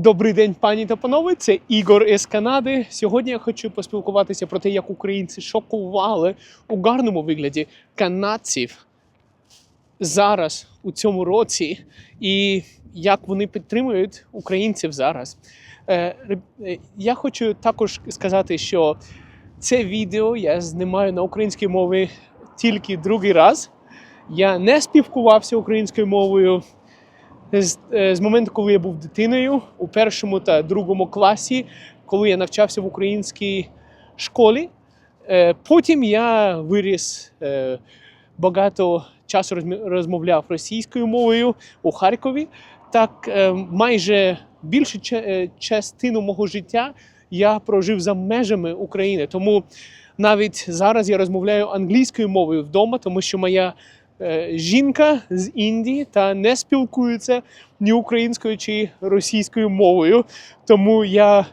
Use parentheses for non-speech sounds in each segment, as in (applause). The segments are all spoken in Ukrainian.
Добрий день, пані та панове. Це Ігор із Канади. Сьогодні я хочу поспілкуватися про те, як українці шокували у гарному вигляді канадців зараз у цьому році, і як вони підтримують українців зараз. Е, е, Я хочу також сказати, що це відео я знімаю на українській мові тільки другий раз. Я не спілкувався українською мовою з, е, з моменту, коли я був дитиною у першому та другому класі, коли я навчався в українській школі. Е, Потім я виріс е, багато часу розмовляв російською мовою у Харкові. Так, майже більшу частину мого життя я прожив за межами України. Тому навіть зараз я розмовляю англійською мовою вдома, тому що моя жінка з Індії та не спілкується ні українською чи російською мовою. Тому я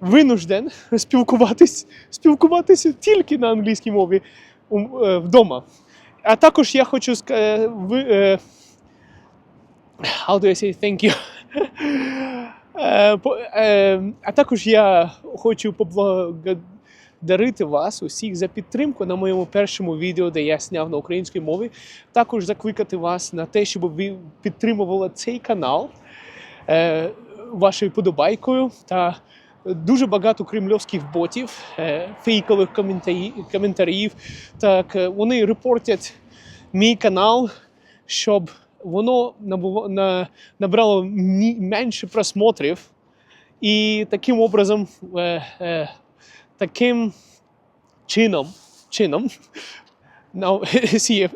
винужден спілкуватись, спілкуватися тільки на англійській мові е, вдома. А також я хочу сказати. How do I say thank you? (laughs) Е, е, А також я хочу поблагодарити вас усіх за підтримку на моєму першому відео, де я зняв на українській мові. Також закликати вас на те, щоб ви підтримували цей канал е, вашою подобайкою та дуже багато кремльовських ботів, е, фейкових коментарі- коментарів. Так, е, вони репортять мій канал, щоб воно набрало менше просмотрів. І таким образом, е, таким чином, чином, (laughs)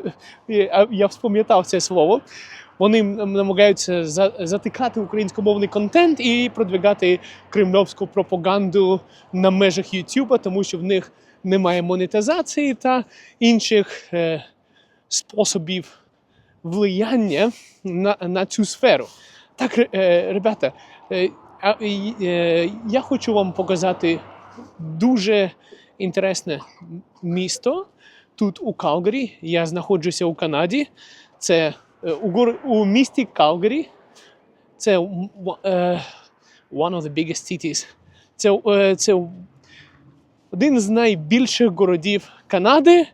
я, вспам'ятав це слово. Вони намагаються затикати українськомовний контент і продвигати кремльовську пропаганду на межах Ютуба, тому що в них немає монетизації та інших е, способів влияння на, на цю сферу. Так, е, ребята, е, е, я хочу вам показати дуже інтересне місто тут у Калгарі. Я знаходжуся у Канаді. Це е, у, у місті Калгарі. Це е, one of the biggest cities. Це, е, це один з найбільших городів Канади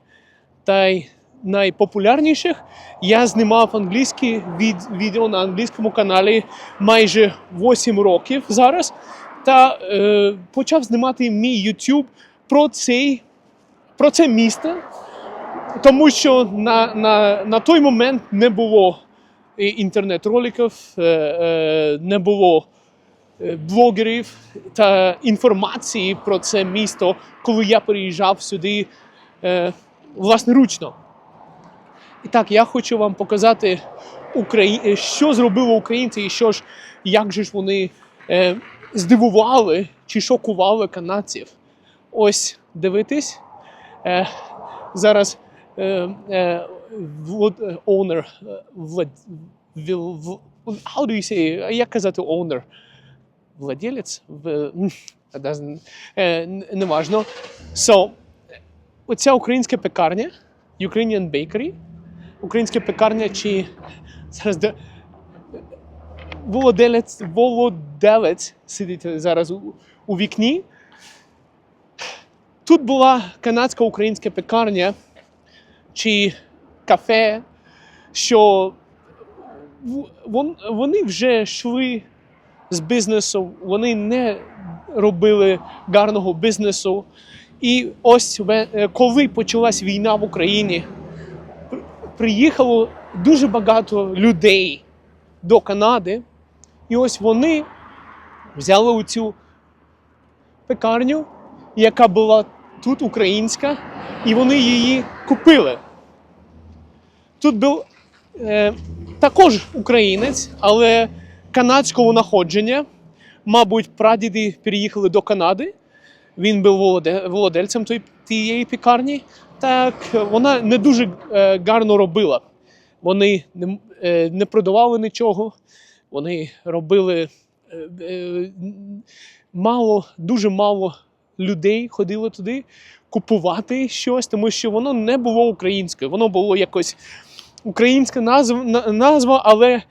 та й найпопулярніших. Я знімав англійські від, відео на англійському каналі майже 8 років зараз. Та е, почав знімати мій YouTube про, цей, про це місто, тому що на, на, на той момент не було інтернет-роликів, е, е, не було е, блогерів та інформації про це місто, коли я приїжджав сюди е, власноручно. І так, я хочу вам показати, Украї... що зробили українці, і що ж, як же ж вони е, здивували чи шокували канадців. Ось дивитись. Е, зараз е, е, е, owner, е. How do you say? Як казати owner? Владелець? Е, неважно. So, оця українська пекарня, Ukrainian Bakery, українська пекарня чи зараз володелець, володелець сидить зараз у, у вікні. Тут була канадська українська пекарня чи кафе, що вон- вони вже йшли з бізнесу, вони не робили гарного бізнесу. І ось е, коли почалась війна в Україні, приїхало дуже багато людей до Канади, і ось вони взяли оцю пекарню, яка була тут українська, і вони її купили. Тут був е, також українець, але канадського находження. Мабуть, прадіди переїхали до Канади. Він був володельцем тієї пекарні. Так, вона не дуже е, гарно робила. Вони не, е, не продавали нічого, вони робили е, е, мало, дуже мало людей ходило туди купувати щось, тому що воно не було українською. Воно було якось українська назва, назва але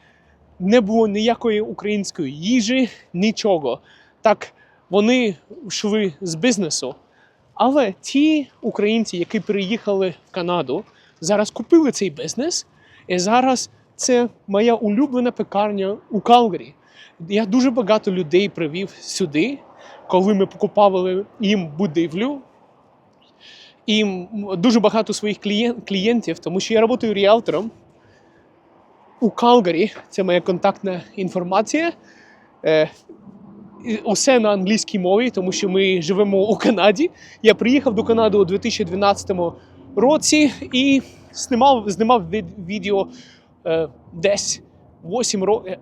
не було ніякої української їжі, нічого. Так вони йшли з бізнесу. Але ті українці, які переїхали в Канаду, зараз купили цей бізнес, і зараз це моя улюблена пекарня у Калгарі. Я дуже багато людей привів сюди, коли ми покупали їм будівлю. І дуже багато своїх клієнтів, тому що я працюю ріалтором у Калгарі. Це моя контактна інформація. Е, Усе на англійській мові, тому що ми живемо у Канаді. Я приїхав до Канади у 2012 році і знімав, знімав від- відео е, десь 8 років.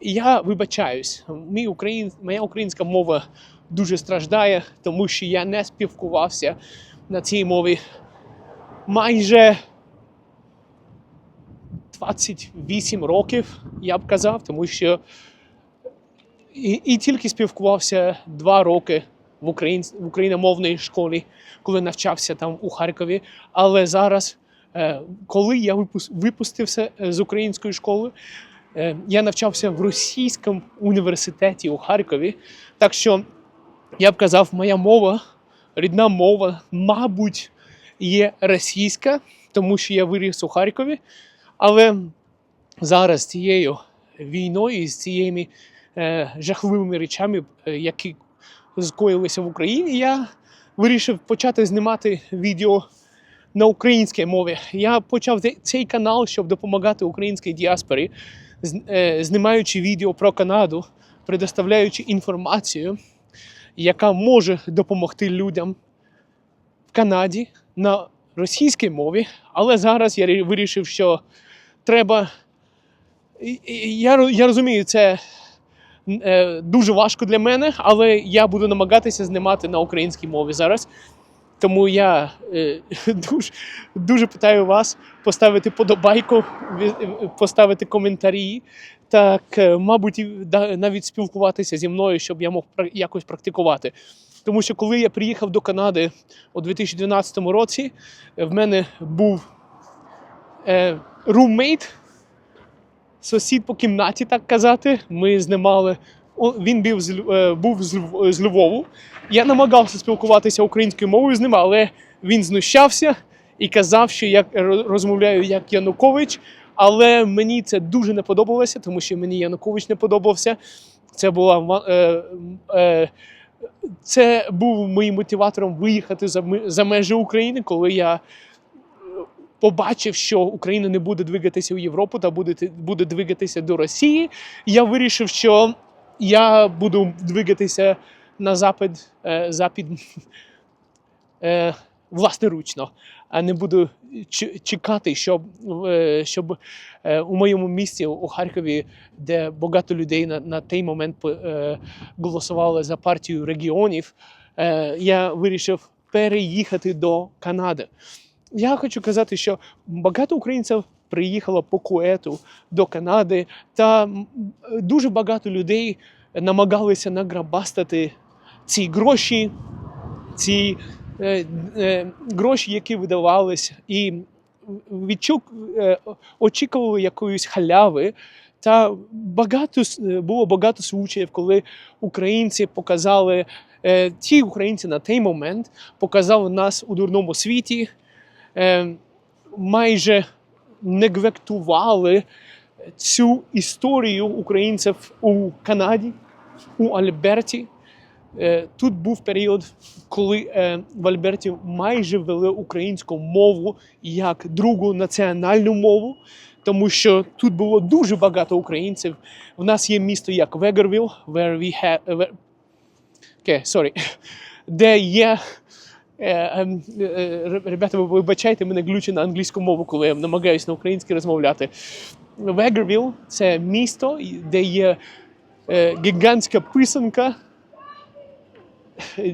Я вибачаюсь, мій україн, моя українська мова дуже страждає, тому що я не спілкувався на цій мові майже 28 років, я б казав, тому що і, і тільки спілкувався два роки в, україн, в україномовній школі, коли навчався там у Харкові. Але зараз, е, коли я випус, випустився е, з української школи, е, я навчався в російському університеті у Харкові. Так що я б казав, моя мова, рідна мова, мабуть, є російська, тому що я виріс у Харкові. Але зараз цією війною і з е, жахливими речами, е, які скоїлися в Україні, я вирішив почати знімати відео на українській мові. Я почав цей- канал, щоб допомагати українській діаспорі, е, знімаючи відео про Канаду, предоставляючи інформацію, яка може допомогти людям в Канаді на російській мові. Але зараз я вирішив, що треба. Я, я розумію, це е, дуже важко для мене, але я буду намагатися знімати на українській мові зараз. Тому я е, (laughs) дуже, дуже питаю вас поставити подобайку, поставити коментарі, так, е, мабуть, навіть спілкуватися зі мною, щоб я мог якось практикувати. Тому що коли я приїхав до Канади у 2012 році, е, в мене був е, румейт, сусід по кімнаті, так казати. Ми знімали. Він був з, е, був з Львову. Я намагався спілкуватися українською мовою з ним, але він знущався і казав, що я розмовляю як Янукович. Але мені це дуже не подобалося, тому що мені Янукович не подобався. Це була е, е, це був моїм мотиватором виїхати за, за межі України, коли я побачив, що Україна не буде двигатися в Європу та буде, буде двигатися до Росії. Я вирішив, що я буду двигатися на запад, е, запід е, власноручно, а не буду чекати, щоб, е, щоб у моєму місті у Харкові, де багато людей на, на той момент голосували за партію регіонів, я вирішив переїхати до Канади. Я хочу казати, що багато українців приїхало по куету до Канади, та дуже багато людей намагалися награбастати ці гроші, ці е, е, гроші, які видавалися, і відчук, е, очікували якоїсь халяви. Та багато е, було багато случаїв, коли українці показали, е, ті українці на той момент показали нас у дурному світі, е, майже негвектували цю історію українців у Канаді, у Альберті. Е, Тут був період, коли е, в Альберті майже ввели українську мову як другу національну мову, тому що тут було дуже багато українців. В нас є місто як Вегервіл, where we have, okay, sorry, (laughs) де є. Е, Ребята, ви вибачайте мене глючу на англійську мову, коли я намагаюся на українській розмовляти. Вегервіл це місто, де є гігантська писанка,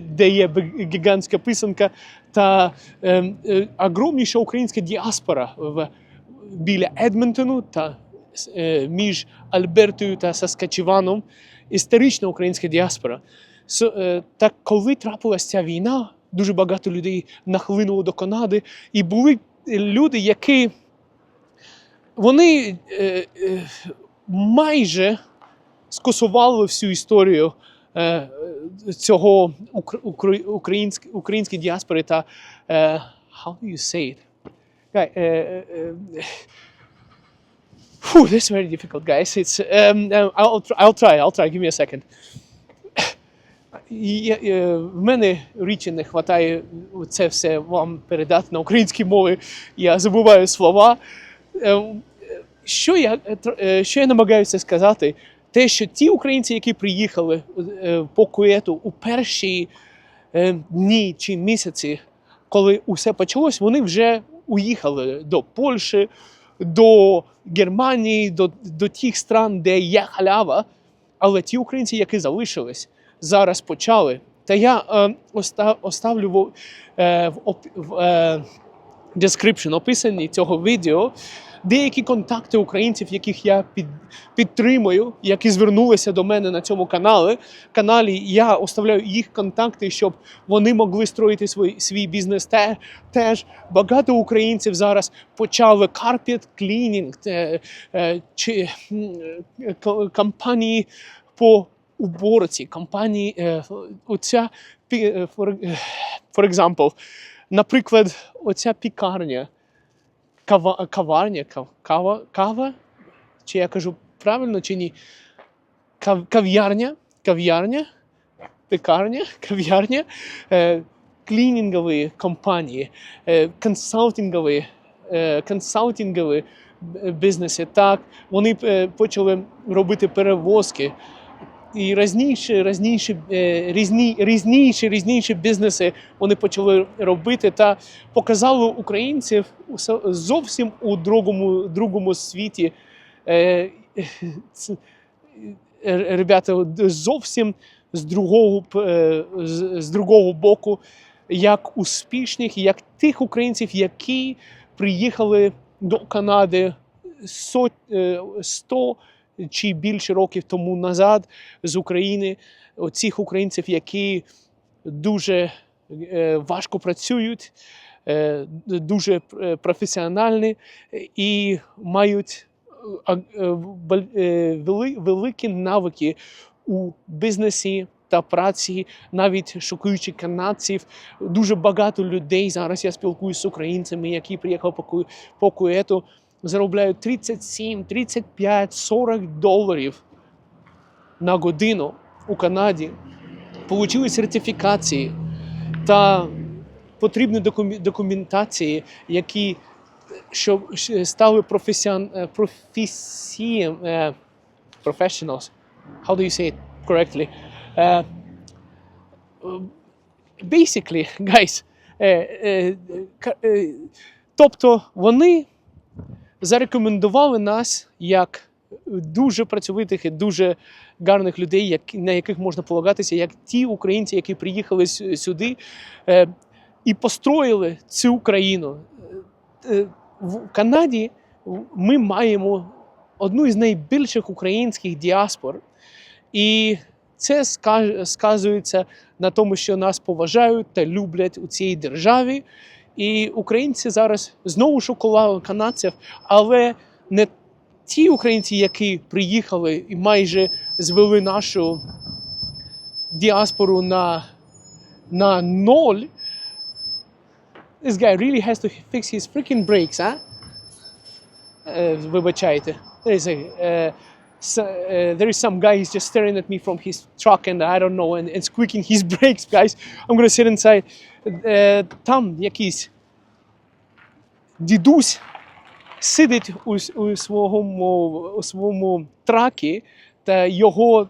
де є гігантська писанка та е, е, огромніша українська діаспора в, біля Едмонтону та е, між Альбертою та Саскачеваном. Історична українська діаспора. Е, так коли трапилася ця війна, дуже багато людей нахлинуло до Канади, і були люди, які вони майже скасувало всю історію цього укр- укр- української діаспори та е, how do you say it? Guy, е, е, е, Whew, this is very difficult, guys. It's um, I'll I'll try. I'll try. Give me a second. І е, в мене річі не вистачає це все вам передати на українській мові. Я забуваю слова. Е, Що я, е, е, що я намагаюся сказати? Те, що ті українці, які приїхали е, по Куету у перші е, дні чи місяці, коли усе почалось, вони вже уїхали до Польщі, до Германії, до, до тих стран, де є халява. Але ті українці, які залишились, зараз почали. Та я е, оста, оставлю в, е, в е, description, описанні цього відео, деякі контакти українців, яких я під, підтримую, які звернулися до мене на цьому каналі. каналі. Я оставляю їх контакти, щоб вони могли строїти свій, свій бізнес. Те, теж багато українців зараз почали carpet cleaning, е, чи ко- по уборці, компанії, е, оця, е, for, е, for example, наприклад, оця пікарня, кава, каварня, кава, кава, чи я кажу правильно, чи ні? Кав, кав'ярня, кав'ярня, пекарня, кав'ярня, е, клінінгові компанії, е, консалтингові, е, консалтингові бізнеси. Так, вони е, почали робити перевозки. І різніші, різніші, е, різні, різніші, різніші бізнеси вони почали робити та показали українців зовсім у другому, другому світі. Е, е, Ребята, зовсім з другого, з, другого боку, як успішних, як тих українців, які приїхали до Канади сот, е, 100 чи більше років тому назад з України, оцих українців, які дуже е, важко працюють, е, дуже е, професіональні і мають великі навики у бізнесі та праці, навіть шокуючи канадців. Дуже багато людей зараз я спілкуюся з українцями, які приїхали по Куету, заробляють 37, 35, 40 доларів на годину у Канаді, отримали сертифікації та потрібні документації, які щоб стали професіон, е, професієм, е, professionals. How do you say it correctly? Е, basically, (laughs) guys, е, ка- е, тобто вони зарекомендували нас як дуже працьовитих і дуже гарних людей, на яких можна полагатися, як ті українці, які приїхали сюди е, і построїли цю країну. Е, В Канаді ми маємо одну із найбільших українських діаспор, і це сказується на тому, що нас поважають та люблять у цій державі. І українці зараз знову шокували канадців, але не ті українці, які приїхали і майже звели нашу діаспору на, на ноль. This guy really has to fix his freaking brakes, huh? Е, вибачайте. There is, a, е, so, е, there is some guy he's just staring at me from his truck and I don't know and, and squeaking his (laughs) brakes, guys. I'm gonna sit inside. Е, там якийсь дідусь сидить у, у, своєму, у своєму тракі, та його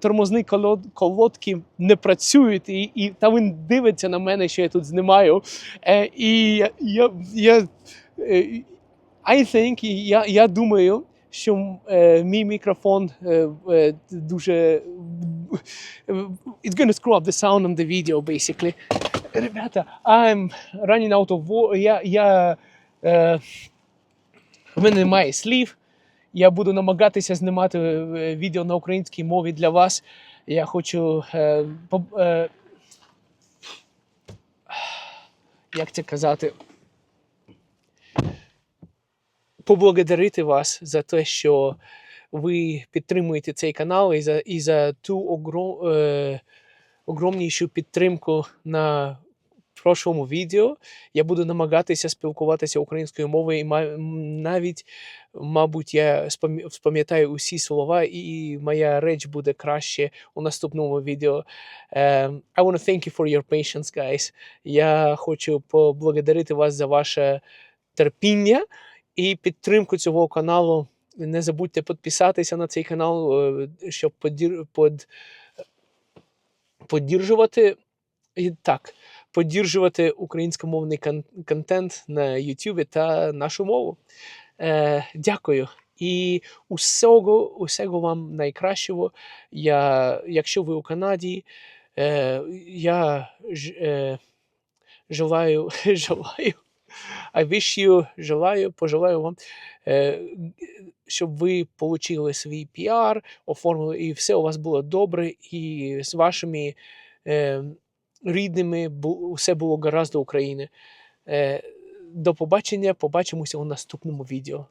тормозні колод- колодки не працюють, і, і та він дивиться на мене, що я тут знімаю. Е, і я, я, я I think, я, я думаю, що е, мій мікрофон е, е, дуже it's gonna screw up the sound on the video, basically. Ребята, I'm running out of Я, я, е, в мене немає слів. Я буду намагатися знімати е, відео на українській мові для вас. Я хочу. Е, поб- е, як це казати? Поблагодарити вас за те, що ви підтримуєте цей канал і за, і за ту огром, е, огромнішу підтримку на прошлому відео. Я буду намагатися спілкуватися українською мовою, і навіть, мабуть, я спам'я- спам'ятаю усі слова, і моя реч буде краще у наступному відео. Um, I want to thank you for your patience, guys. Я хочу поблагодарити вас за ваше терпіння і підтримку цього каналу. Не забудьте підписатися на цей канал, е, щоб подір, под, подіржувати і так, подіржувати українськомовний кон- контент на YouTube та нашу мову. Е, дякую. І усього, усього вам найкращого. Я, якщо ви у Канаді, е, я ж, е, желаю, (laughs) желаю, I wish you, желаю, пожелаю вам, е, щоб ви отримали свій піар, оформили, і все у вас було добре, і з вашими е, рідними все було гаразд до України. Е, до побачення, побачимося у наступному відео.